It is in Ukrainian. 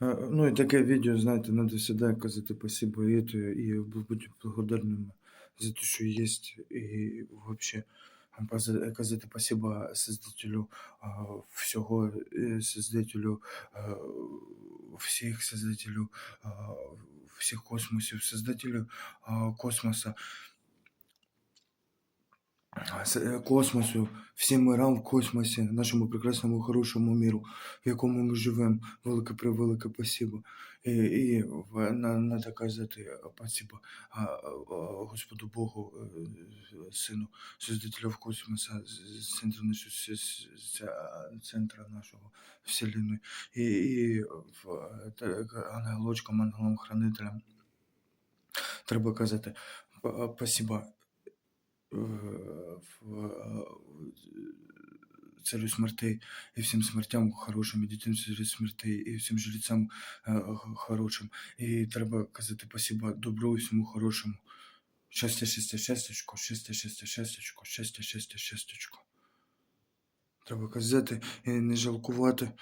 Ну і таке відео, знаєте, треба завжди казати спасибо это, і бути благодарним за те, що є, і взагалі казати спасибо Создателю всього, е, Создателю всіх, Создателю всіх космосів, Создателю космоса. Е, космосу, всім мирам в космосі, нашому прекрасному, хорошому міру, в якому ми живемо. Велике превелике спасибо. І, і на, надо казати спасибо а, Господу Богу, е, Сину, Создателя в космоса, центру нашого, центра нашого Вселенної. І, і е, ангелочкам, ангелам-хранителям треба казати па- спасибо е, царю смертей і всім смертям хорошим, і дітям царю смертей, і всім жрецям е, хорошим. І треба казати спасибо добру і всьому хорошому. Щастя, щастя, щастячко, щастя, щастя, щастячко, щастя, щастя, щастячко. Треба казати і не жалкувати